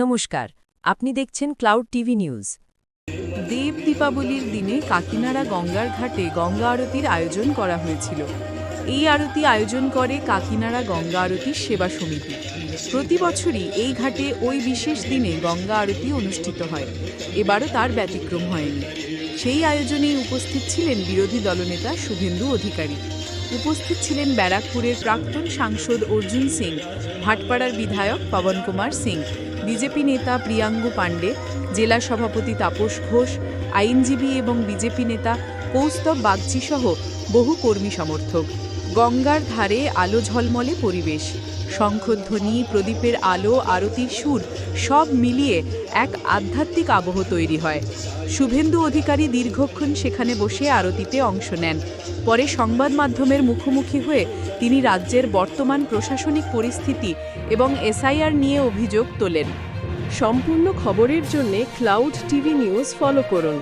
নমস্কার, আপনি দেখছেন ক্লাউড টিভি নিউজ। দেব দীপাবলির দিনে কাকিনাড়া গঙ্গার ঘাটে গঙ্গা আরতির আয়োজন করা হয়েছিল। এই আরতি আয়োজন করে কাকিনাড়া গঙ্গা আরতির সেবা সমিতি। প্রতি বছরই এই ঘাটে ওই বিশেষ দিনে গঙ্গা আরতি অনুষ্ঠিত হয়। এবারও তার ব্যতিক্রম হয়নি। সেই আয়োজনেই উপস্থিত ছিলেন বিরোধী দলনেতা শুভেন্দু অধিকারী। উপস্থিত ছিলেন ব্যারাকপুরের প্রাক্তন সাংসদ অর্জুন সিং, ভাটপাড়ার বিধায়ক পবন কুমার সিং বিজেপি নেতা প্রিয়াঙ্গু পাণ্ডে, জেলা সভাপতি তাপস ঘোষ, আইনজীবী এবং বিজেপি নেতা কৌস্তব বাগচি সহ বহু কর্মী সমর্থক। গঙ্গার ধারে আলো ঝলমলে পরিবেশ। শঙ্খধ্বনি, প্রদীপের আলো আরতির সুর, সব মিলিয়ে এক আধ্যাত্মিক আবহ তৈরি হয়। শুভেন্দু অধিকারী দীর্ঘক্ষণ সেখানে বসে আরতিতে অংশ নেন। পরে সংবাদ মাধ্যমের মুখোমুখি হয়ে তিনি রাজ্যের বর্তমান প্রশাসনিক পরিস্থিতি এবং এসআইআর নিয়ে অভিযোগ তোলেন। সম্পূর্ণ খবরের জন্য ক্লাউড টিভি নিউজ ফলো করুন।